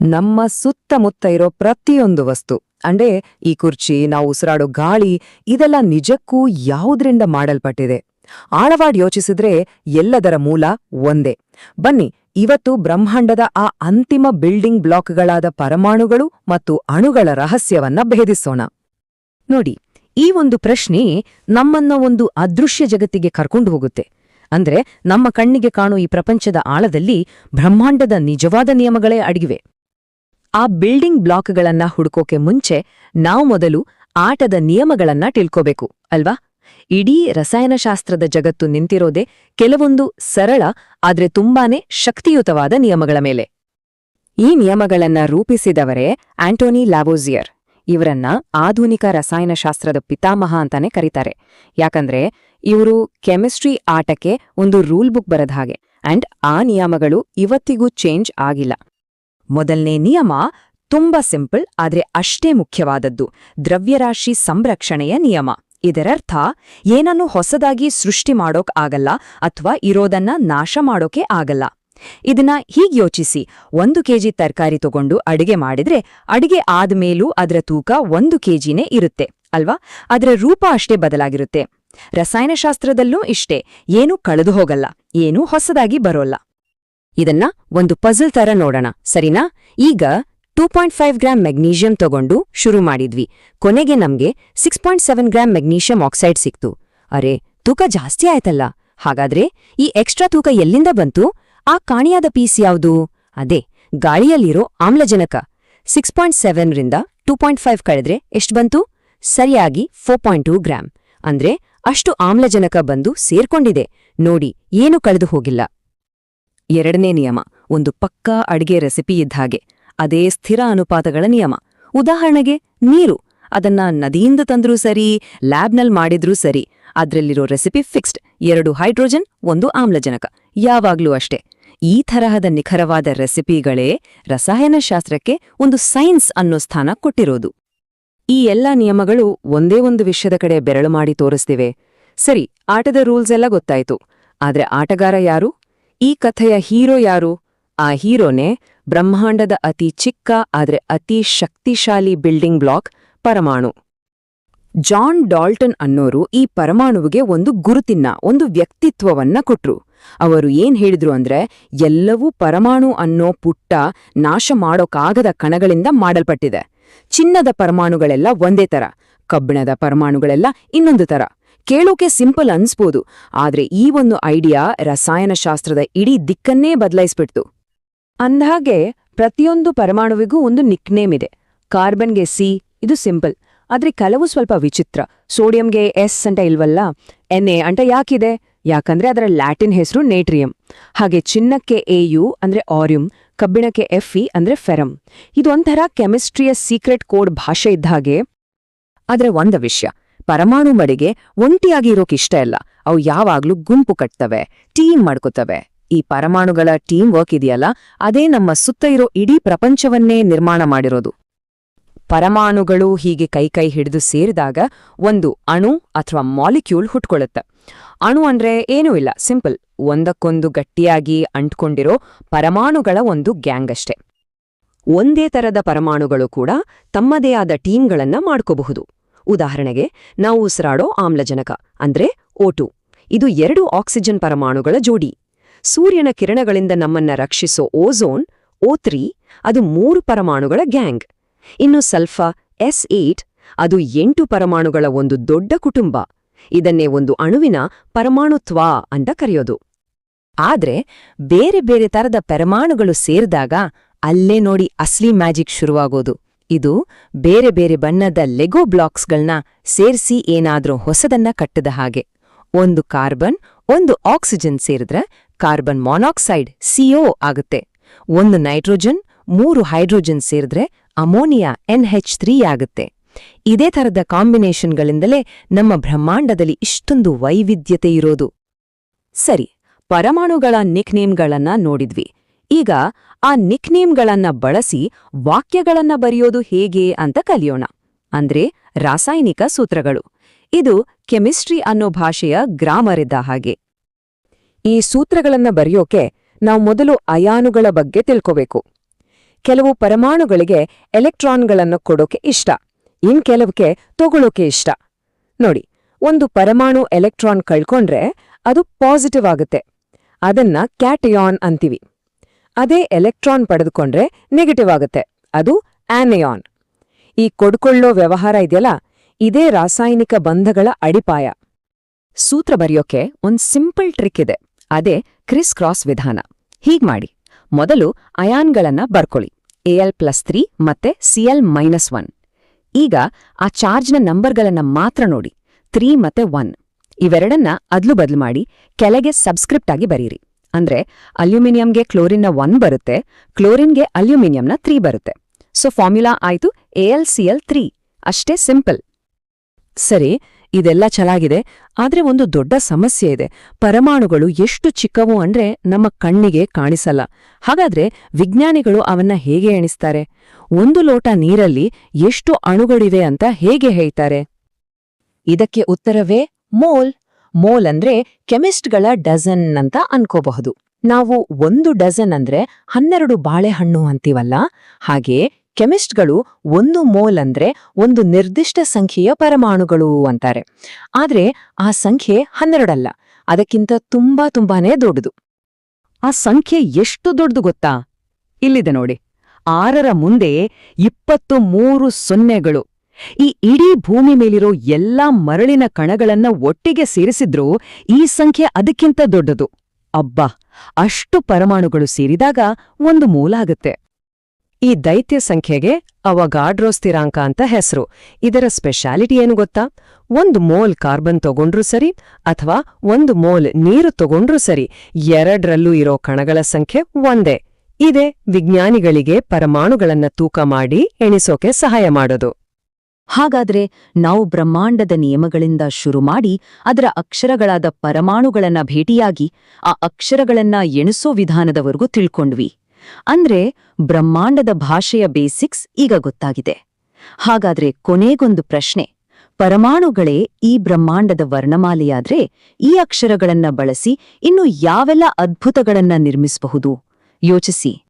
ನಮ್ಮ ಸುತ್ತಮುತ್ತ ಇರೋ ಪ್ರತಿಯೊಂದು ವಸ್ತು. ಅಂಡೆ, ಈ ಕುರ್ಚಿ, ನಾವು ಉಸಿರಾಡೋ ಗಾಳಿ, ಇದೆಲ್ಲ ನಿಜಕ್ಕೂ ಯಾವುದ್ರಿಂದ ಮಾಡಲ್ಪಟ್ಟಿದೆ? ಆಳವಾಡ್ ಯೋಚಿಸಿದ್ರೆ ಎಲ್ಲದರ ಮೂಲ ಒಂದೇ. ಬನ್ನಿ, ಇವತ್ತು ಬ್ರಹ್ಮಾಂಡದ ಆ ಅಂತಿಮ ಬಿಲ್ಡಿಂಗ್ ಬ್ಲಾಕ್ಗಳಾದ ಪರಮಾಣುಗಳು ಮತ್ತು ಅಣುಗಳ ರಹಸ್ಯವನ್ನ ಭೇದಿಸೋಣ. ನೋಡಿ, ಈ ಒಂದು ಪ್ರಶ್ನೆ ನಮ್ಮನ್ನ ಒಂದು ಅದೃಶ್ಯ ಜಗತ್ತಿಗೆ ಕರ್ಕೊಂಡು ಹೋಗುತ್ತೆ. ಅಂದ್ರೆ ನಮ್ಮ ಕಣ್ಣಿಗೆ ಕಾಣೋ ಈ ಪ್ರಪಂಚದ ಆಳದಲ್ಲಿ ಬ್ರಹ್ಮಾಂಡದ ನಿಜವಾದ ನಿಯಮಗಳೇ ಅಡಗಿವೆ. ಆ ಬಿಲ್ಡಿಂಗ್ ಬ್ಲಾಕ್ಗಳನ್ನ ಹುಡುಕೋಕೆ ಮುಂಚೆ ನಾವು ಮೊದಲು ಆಟದ ನಿಯಮಗಳನ್ನ ತಿಳ್ಕೋಬೇಕು, ಅಲ್ವಾ? ಇಡೀ ರಸಾಯನಶಾಸ್ತ್ರದ ಜಗತ್ತು ನಿಂತಿರೋದೇ ಕೆಲವೊಂದು ಸರಳ, ಆದ್ರೆ ತುಂಬಾನೇ ಶಕ್ತಿಯುತವಾದ ನಿಯಮಗಳ ಮೇಲೆ. ಈ ನಿಯಮಗಳನ್ನ ರೂಪಿಸಿದವರೇ ಆಂಟೋನಿ ಲಾವೋಜಿಯರ್ ಇವರನ್ನ ಆಧುನಿಕ ರಸಾಯನಶಾಸ್ತ್ರದ ಪಿತಾಮಹ ಅಂತಾನೆ ಕರೀತಾರೆ. ಯಾಕಂದ್ರೆ ಇವರು ಕೆಮಿಸ್ಟ್ರಿ ಆಟಕ್ಕೆ ಒಂದು ರೂಲ್ ಬುಕ್ ಬರದ ಹಾಗೆ, ಅಂಡ್ ಆ ನಿಯಮಗಳು ಇವತ್ತಿಗೂ ಚೇಂಜ್ ಆಗಿಲ್ಲ. ಮೊದಲನೇ ನಿಯಮ ತುಂಬಾ ಸಿಂಪಲ್, ಆದ್ರೆ ಅಷ್ಟೇ ಮುಖ್ಯವಾದದ್ದು. ದ್ರವ್ಯರಾಶಿ ಸಂರಕ್ಷಣೆಯ ನಿಯಮ. ಇದರರ್ಥ, ಏನನ್ನು ಹೊಸದಾಗಿ ಸೃಷ್ಟಿ ಮಾಡೋಕ್ ಆಗಲ್ಲ ಅಥವಾ ಇರೋದನ್ನ ನಾಶ ಮಾಡೋಕೆ ಆಗಲ್ಲ. ಇದನ್ನ ಹೀಗ್ ಯೋಚಿಸಿ. ಒಂದು ಕೆಜಿ ತರಕಾರಿ ತಗೊಂಡು ಅಡಿಗೆ ಮಾಡಿದ್ರೆ ಅಡಿಗೆ ಆದ್ಮೇಲೂ ಅದರ ತೂಕ ಒಂದು ಕೆಜಿನೇ ಇರುತ್ತೆ, ಅಲ್ವಾ? ಅದರ ರೂಪ ಅಷ್ಟೇ ಬದಲಾಗಿರುತ್ತೆ. ರಸಾಯನಶಾಸ್ತ್ರದಲ್ಲೂ ಇಷ್ಟೇ. ಏನೂ ಕಳೆದು ಹೋಗಲ್ಲ. ಏನೂ ಹೊಸದಾಗಿ ಬರೋಲ್ಲ. ಇದನ್ನ ಒಂದು ಪಜಲ್ ತರ ನೋಡೋಣ, ಸರಿನಾ? ಈಗ two point five gram magnesium ತಗೊಂಡು ಶುರು ಮಾಡಿದ್ವಿ. ಕೊನೆಗೆ ನಮ್ಗೆ six point seven gram magnesium oxide ಸಿಕ್ತು. ಅರೆ, ತೂಕ ಜಾಸ್ತಿ ಆಯ್ತಲ್ಲ? ಹಾಗಾದ್ರೆ ಈ ಎಕ್ಸ್ಟ್ರಾ ತೂಕ ಎಲ್ಲಿಂದ ಬಂತು? ಆ ಕಾಣಿಯಾದ ಪೀಸ್ ಯಾವುದು? ಅದೇ, ಗಾಳಿಯಲ್ಲಿರೋ ಆಮ್ಲಜನಕ. ಸಿಕ್ಸ್ ಪಾಯಿಂಟ್ ಸೆವೆನ್ರಿಂದ ಟೂ ಪಾಯಿಂಟ್ ಫೈವ್ ಕಳೆದ್ರೆ ಎಷ್ಟು ಬಂತು? ಸರಿಯಾಗಿ ಫೋರ್ ಪಾಯಿಂಟ್ ಟೂ ಗ್ರಾಮ್ ಅಂದ್ರೆ ಅಷ್ಟು ಆಮ್ಲಜನಕ ಬಂದು ಸೇರ್ಕೊಂಡಿದೆ. ನೋಡಿ, ಏನು ಕಳೆದು ಹೋಗಿಲ್ಲ. ಎರಡನೇ ನಿಯಮ, ಒಂದು ಪಕ್ಕಾ ಅಡ್ಗೆ ರೆಸಿಪಿ ಇದ್ಹಾಗೆ ಅದೇ ಸ್ಥಿರ ಅನುಪಾತಗಳ ನಿಯಮ. ಉದಾಹರಣೆಗೆ, ನೀರು. ಅದನ್ನ ನದಿಯಿಂದ ತಂದ್ರೂ ಸರಿ, ಲ್ಯಾಬ್ನಲ್ ಮಾಡಿದ್ರೂ ಸರಿ. ಅದ್ರಲ್ಲಿರೋ ರೆಸಿಪಿ ಫಿಕ್ಸ್ಡ್. ಎರಡು ಹೈಡ್ರೋಜನ್, ಒಂದು ಆಮ್ಲಜನಕ. ಯಾವಾಗ್ಲೂ ಅಷ್ಟೇ. ಈ ತರಹದ ನಿಖರವಾದ ರೆಸಿಪಿಗಳೇ ರಸಾಯನಶಾಸ್ತ್ರಕ್ಕೆ ಒಂದು ಸೈನ್ಸ್ ಅನ್ನೋ ಸ್ಥಾನ ಕೊಟ್ಟಿರೋದು. ಈ ಎಲ್ಲ ನಿಯಮಗಳು ಒಂದೇ ಒಂದು ವಿಷಯದ ಕಡೆ ಬೆರಳು ಮಾಡಿ ತೋರಿಸ್ತಿವೆ. ಸರಿ, ಆಟದ ರೂಲ್ಸ್ ಎಲ್ಲ ಗೊತ್ತಾಯ್ತು. ಆದ್ರೆ ಆಟಗಾರ ಯಾರು? ಈ ಕಥೆಯ ಹೀರೋ ಯಾರು? ಆ ಹೀರೋನೇ ಬ್ರಹ್ಮಾಂಡದ ಅತಿ ಚಿಕ್ಕ, ಆದರೆ ಅತಿ ಶಕ್ತಿಶಾಲಿ ಬಿಲ್ಡಿಂಗ್ ಬ್ಲಾಕ್ ಪರಮಾಣು. ಜಾನ್ ಡಾಲ್ಟನ್ ಅನ್ನೋರು ಈ ಪರಮಾಣುವಿಗೆ ಒಂದು ಗುರುತಿನ್ನ, ಒಂದು ವ್ಯಕ್ತಿತ್ವವನ್ನ ಕೊಟ್ರು. ಅವರು ಏನ್ ಹೇಳಿದ್ರು ಅಂದ್ರೆ, ಎಲ್ಲವೂ ಪರಮಾಣು ಅನ್ನೋ ಪುಟ್ಟ ನಾಶ ಮಾಡೋಕಾಗದ ಕಣಗಳಿಂದ ಮಾಡಲ್ಪಟ್ಟಿದೆ. ಚಿನ್ನದ ಪರಮಾಣುಗಳೆಲ್ಲ ಒಂದೇ ತರ, ಕಬ್ಬಿಣದ ಪರಮಾಣುಗಳೆಲ್ಲ ಇನ್ನೊಂದು ತರ. ಕೇಳೋಕೆ ಸಿಂಪಲ್ ಅನ್ಸ್ಬೋದು, ಆದ್ರೆ ಈ ಒಂದು ಐಡಿಯಾ ರಸಾಯನಶಾಸ್ತ್ರದ ಇಡೀ ದಿಕ್ಕನ್ನೇ ಬದಲಾಯಿಸ್ಬಿಡ್ತು. ಅಂದ್ಹಾಗೆ, ಪ್ರತಿಯೊಂದು ಪರಮಾಣುವಿಗೂ ಒಂದು ನಿಕ್ನೇಮ್ ಇದೆ. ಕಾರ್ಬನ್ಗೆ ಸಿ, ಇದು ಸಿಂಪಲ್. ಆದ್ರೆ ಕೆಲವು ಸ್ವಲ್ಪ ವಿಚಿತ್ರ. ಸೋಡಿಯಂಗೆ ಎಸ್ ಅಂತ ಇಲ್ವಲ್ಲ? ಎನ್ಎ ಅಂತ ಯಾಕಿದೆ? ಯಾಕಂದ್ರೆ ಅದರ ಲ್ಯಾಟಿನ್ ಹೆಸರು ನೇಟ್ರಿಯಂ. ಹಾಗೆ ಚಿನ್ನಕ್ಕೆ ಎಯು ಅಂದ್ರೆ ಆರ್ಯುಮ್ ಕಬ್ಬಿಣಕ್ಕೆ ಎಫ್ಇ ಅಂದ್ರೆ ಫೆರಂ ಇದು ಒಂಥರ ಕೆಮಿಸ್ಟ್ರಿಯ ಸೀಕ್ರೆಟ್ ಕೋಡ್ ಭಾಷೆ ಇದ್ದ ಹಾಗೆ ಆದರೆ ಒಂದು ವಿಷಯ. ಪರಮಾಣು ಮಡಿಗೆ ಒಂಟಿಯಾಗಿ ಇರೋಕಿಷ್ಟ ಇಲ್ಲ. ಅವು ಯಾವಾಗ್ಲೂ ಗುಂಪು ಕಟ್ತವೆ, ಟೀಮ್ ಮಾಡ್ಕೋತವೆ. ಈ ಪರಮಾಣುಗಳ ಟೀಮ್ ವರ್ಕ್ ಇದೆಯಲ್ಲ, ಅದೇ ನಮ್ಮ ಸುತ್ತ ಇರೋ ಇಡೀ ಪ್ರಪಂಚವನ್ನೇ ನಿರ್ಮಾಣ ಮಾಡಿರೋದು. ಪರಮಾಣುಗಳು ಹೀಗೆ ಕೈ ಕೈ ಹಿಡಿದು ಸೇರಿದಾಗ ಒಂದು ಅಣು ಅಥವಾ ಮಾಲಿಕ್ಯೂಲ್ ಹುಟ್ಕೊಳ್ಳುತ್ತೆ. ಅಣು ಅಂದ್ರೆ ಏನೂ ಇಲ್ಲ, ಸಿಂಪಲ್. ಒಂದಕ್ಕೊಂದು ಗಟ್ಟಿಯಾಗಿ ಅಂಟ್ಕೊಂಡಿರೋ ಪರಮಾಣುಗಳ ಒಂದು ಗ್ಯಾಂಗ್ ಅಷ್ಟೇ. ಒಂದೇ ತರದ ಪರಮಾಣುಗಳು ಕೂಡ ತಮ್ಮದೇ ಆದ ಟೀಮ್ಗಳನ್ನ ಮಾಡ್ಕೋಬಹುದು. ಉದಾಹರಣೆಗೆ, ನಾವು ಉಸಿರಾಡೋ ಆಮ್ಲಜನಕ, ಅಂದ್ರೆ ಓಟು. ಇದು ಎರಡು ಆಕ್ಸಿಜನ್ ಪರಮಾಣುಗಳ ಜೋಡಿ. ಸೂರ್ಯನ ಕಿರಣಗಳಿಂದ ನಮ್ಮನ್ನ ರಕ್ಷಿಸೋ ಓಝೋನ್, ಓ ಅದು ಮೂರು ಪರಮಾಣುಗಳ ಗ್ಯಾಂಗ್. ಇನ್ನು ಸಲ್ಫಾ, ಎಸ್ ಅದು ಎಂಟು ಪರಮಾಣುಗಳ ಒಂದು ದೊಡ್ಡ ಕುಟುಂಬ. ಇದನ್ನೇ ಒಂದು ಅಣುವಿನ ಪರಮಾಣುತ್ವ ಅಂತ ಕರೆಯೋದು. ಆದ್ರೆ, ಬೇರೆ ಬೇರೆ ತರದ ಪರಮಾಣುಗಳು ಸೇರಿದಾಗ, ಅಲ್ಲೇ ನೋಡಿ ಅಸ್ಲಿ ಮ್ಯಾಜಿಕ್ ಶುರುವಾಗೋದು. ಇದು ಬೇರೆ ಬೇರೆ ಬಣ್ಣದ ಲೆಗೋ ಬ್ಲಾಕ್ಸ್ಗಳನ್ನ ಸೇರಿಸಿ ಏನಾದ್ರೂ ಹೊಸದನ್ನ ಕಟ್ಟದ ಹಾಗೆ. ಒಂದು ಕಾರ್ಬನ್, ಒಂದು ಆಕ್ಸಿಜನ್ ಸೇರಿದ್ರೆ ಕಾರ್ಬನ್ ಮಾನಾಕ್ಸೈಡ್ ಸಿಒ ಆಗುತ್ತೆ. ಒಂದು ನೈಟ್ರೋಜನ್, ಮೂರು ಹೈಡ್ರೋಜನ್ ಸೇರಿದ್ರೆ ಅಮೋನಿಯಾ ಎನ್ಹೆಚ್ ತ್ರೀ ಆಗುತ್ತೆ. ಇದೇ ಥರದ ಕಾಂಬಿನೇಷನ್ಗಳಿಂದಲೇ ನಮ್ಮ ಬ್ರಹ್ಮಾಂಡದಲ್ಲಿ ಇಷ್ಟೊಂದು ವೈವಿಧ್ಯತೆ ಇರೋದು. ಸರಿ, ಪರಮಾಣುಗಳ ನಿಕ್ನೇಮ್ಗಳನ್ನ ನೋಡಿದ್ವಿ. ಈಗ ಆ ನಿಕ್ನೇಮ್ಗಳನ್ನ ಬಳಸಿ ವಾಕ್ಯಗಳನ್ನ ಬರೆಯೋದು ಹೇಗೆ ಅಂತ ಕಲಿಯೋಣ. ಅಂದ್ರೆ ರಾಸಾಯನಿಕ ಸೂತ್ರಗಳು. ಇದು ಕೆಮಿಸ್ಟ್ರಿ ಅನ್ನೋ ಭಾಷೆಯ ಗ್ರಾಮರ್ ಇದ್ದ ಹಾಗೆ. ಈ ಸೂತ್ರಗಳನ್ನ ಬರೆಯೋಕೆ ನಾವು ಮೊದಲು ಅಯಾನುಗಳ ಬಗ್ಗೆ ತಿಳ್ಕೋಬೇಕು. ಕೆಲವು ಪರಮಾಣುಗಳಿಗೆ ಎಲೆಕ್ಟ್ರಾನ್ಗಳನ್ನು ಕೊಡೋಕೆ ಇಷ್ಟ. ಇನ್ ಕೆಲವಕ್ಕೆ ತಗೊಳ್ಳೋಕೆ ಇಷ್ಟ. ನೋಡಿ, ಒಂದು ಪರಮಾಣು ಎಲೆಕ್ಟ್ರಾನ್ ಕಳ್ಕೊಂಡ್ರೆ ಅದು ಪಾಸಿಟಿವ್ ಆಗುತ್ತೆ. ಅದನ್ನ ಕ್ಯಾಟಯಾನ್ ಅಂತೀವಿ. ಅದೇ ಎಲೆಕ್ಟ್ರಾನ್ ಪಡೆದುಕೊಂಡ್ರೆ ನೆಗೆಟಿವ್ ಆಗುತ್ತೆ. ಅದು ಆನೆಯಾನ್ ಈ ಕೊಡ್ಕೊಳ್ಳೋ ವ್ಯವಹಾರ ಇದೆಯಲ್ಲ, ಇದೇ ರಾಸಾಯನಿಕ ಬಂಧಗಳ ಅಡಿಪಾಯ. ಸೂತ್ರ ಬರೆಯೋಕೆ ಒಂದ್ ಸಿಂಪಲ್ ಟ್ರಿಕ್ ಇದೆ. ಅದೇ ಕ್ರಿಸ್ ಕ್ರಾಸ್ ವಿಧಾನ. ಹೀಗ್ ಮಾಡಿ. ಮೊದಲು ಅಯಾನ್ಗಳನ್ನ ಬರ್ಕೊಳ್ಳಿ. ಎಎಲ್ ಪ್ಲಸ್ ತ್ರೀ ಮತ್ತೆ ಸಿಎಲ್ ಮೈನಸ್ ಒನ್ ಈಗ ಆ ಚಾರ್ಜ್ನ ನಂಬರ್ಗಳನ್ನ ಮಾತ್ರ ನೋಡಿ. ತ್ರೀ ಮತ್ತೆ ಒನ್ ಇವೆರಡನ್ನ ಅದ್ಲು ಬದ್ಲು ಮಾಡಿ ಕೆಳಗೆ ಸಬ್ಸ್ಕ್ರಿಪ್ಟ್ ಆಗಿ ಬರೀರಿ. ಅಂದ್ರೆ ಅಲ್ಯೂಮಿನಿಯಂಗೆ ಕ್ಲೋರಿನ್ನ ಒನ್ ಬರುತ್ತೆ, ಕ್ಲೋರಿನ್ಗೆ ಅಲ್ಯೂಮಿನಿಯಂನ ತ್ರೀ ಬರುತ್ತೆ. ಸೊ ಫಾರ್ಮ್ಯುಲಾ ಆಯಿತು A L C L three. ಅಷ್ಟೇ ಸಿಂಪಲ್ ಸರಿ, ಇದೆಲ್ಲ ಚೆನ್ನಾಗಿದೆ ಆದ್ರೆ ಒಂದು ದೊಡ್ಡ ಸಮಸ್ಯೆ ಇದೆ. ಪರಮಾಣುಗಳು ಎಷ್ಟು ಚಿಕ್ಕವು ಅಂದ್ರೆ ನಮ್ಮ ಕಣ್ಣಿಗೆ ಕಾಣಿಸಲ್ಲ. ಹಾಗಾದ್ರೆ ವಿಜ್ಞಾನಿಗಳು ಅವನ್ನ ಹೇಗೆ ಎಣಿಸ್ತಾರೆ? ಒಂದು ಲೋಟ ನೀರಲ್ಲಿ ಎಷ್ಟು ಅಣುಗಳಿವೆ ಅಂತ ಹೇಗೆ ಹೇಳ್ತಾರೆ? ಇದಕ್ಕೆ ಉತ್ತರವೇ ಮೋಲ್. ಮೋಲ್ ಅಂದ್ರೆ ಕೆಮಿಸ್ಟ್ಗಳ ಡಜನ್ ಅಂತ ಅನ್ಕೋಬಹುದು. ನಾವು ಒಂದು ಡಜನ್ ಅಂದ್ರೆ ಹನ್ನೆರಡು ಬಾಳೆಹಣ್ಣು ಅಂತೀವಲ್ಲ? ಹಾಗೆ ಕೆಮಿಸ್ಟ್ಗಳು ಒಂದು ಮೋಲ್ ಅಂದ್ರೆ ಒಂದು ನಿರ್ದಿಷ್ಟ ಸಂಖ್ಯೆಯ ಪರಮಾಣುಗಳು ಅಂತಾರೆ. ಆದ್ರೆ ಆ ಸಂಖ್ಯೆ ಹನ್ನೆರಡಲ್ಲ. ಅದಕ್ಕಿಂತ ತುಂಬಾ ತುಂಬಾನೇ ದೊಡ್ಡದು. ಆ ಸಂಖ್ಯೆ ಎಷ್ಟು ದೊಡ್ಡದು ಗೊತ್ತಾ? ಇಲ್ಲಿದೆ ನೋಡಿ. ಆರರ ಮುಂದೆ ಇಪ್ಪತ್ತು ಮೂರು ಸೊನ್ನೆಗಳು. ಈ ಇಡೀ ಭೂಮಿ ಮೇಲಿರೋ ಎಲ್ಲಾ ಮರಳಿನ ಕಣಗಳನ್ನ ಒಟ್ಟಿಗೆ ಸೇರಿಸಿದ್ರೂ ಈ ಸಂಖ್ಯೆ ಅದಕ್ಕಿಂತ ದೊಡ್ಡದು. ಅಬ್ಬಾ, ಅಷ್ಟು ಪರಮಾಣುಗಳು ಸೇರಿದಾಗ ಒಂದು ಮೂಲ ಆಗುತ್ತೆ. ಈ ದೈತ್ಯ ಸಂಖ್ಯೆಗೆ ಅವಗಾಡ್ರೋ ಸ್ಥಿರಾಂಕ ಅಂತ ಹೆಸರು. ಇದರ ಸ್ಪೆಷಾಲಿಟಿ ಏನು ಗೊತ್ತಾ? ಒಂದು ಮೋಲ್ ಕಾರ್ಬನ್ ತಗೊಂಡ್ರೂ ಸರಿ ಅಥವಾ ಒಂದು ಮೋಲ್ ನೀರು ತಗೊಂಡ್ರೂ ಸರಿ ಎರಡರಲ್ಲೂ ಇರೋ ಕಣಗಳ ಸಂಖ್ಯೆ ಒಂದೇ. ಇದೆ ವಿಜ್ಞಾನಿಗಳಿಗೆ ಪರಮಾಣುಗಳನ್ನ ತೂಕ ಮಾಡಿ ಎಣಿಸೋಕೆ ಸಹಾಯ ಮಾಡೋದು. ಹಾಗಾದ್ರೆ ನಾವು ಬ್ರಹ್ಮಾಂಡದ ನಿಯಮಗಳಿಂದ ಶುರು ಮಾಡಿ ಅದರ ಅಕ್ಷರಗಳಾದ ಪರಮಾಣುಗಳನ್ನ ಭೇಟಿಯಾಗಿ ಆ ಅಕ್ಷರಗಳನ್ನ ಎಣಿಸೋ ವಿಧಾನದವರೆಗೂ ತಿಳ್ಕೊಂಡ್ವಿ. ಅಂದ್ರೆ ಬ್ರಹ್ಮಾಂಡದ ಭಾಷೆಯ ಬೇಸಿಕ್ಸ್ ಈಗ ಗೊತ್ತಾಗಿದೆ. ಹಾಗಾದ್ರೆ ಕೊನೆಗೊಂದು ಪ್ರಶ್ನೆ. ಪರಮಾಣುಗಳೇ ಈ ಬ್ರಹ್ಮಾಂಡದ ವರ್ಣಮಾಲೆಯಾದ್ರೆ ಈ ಅಕ್ಷರಗಳನ್ನ ಬಳಸಿ ಇನ್ನು ಯಾವೆಲ್ಲ ಅದ್ಭುತಗಳನ್ನ ನಿರ್ಮಿಸಬಹುದು? ಯೋಚಿಸಿ.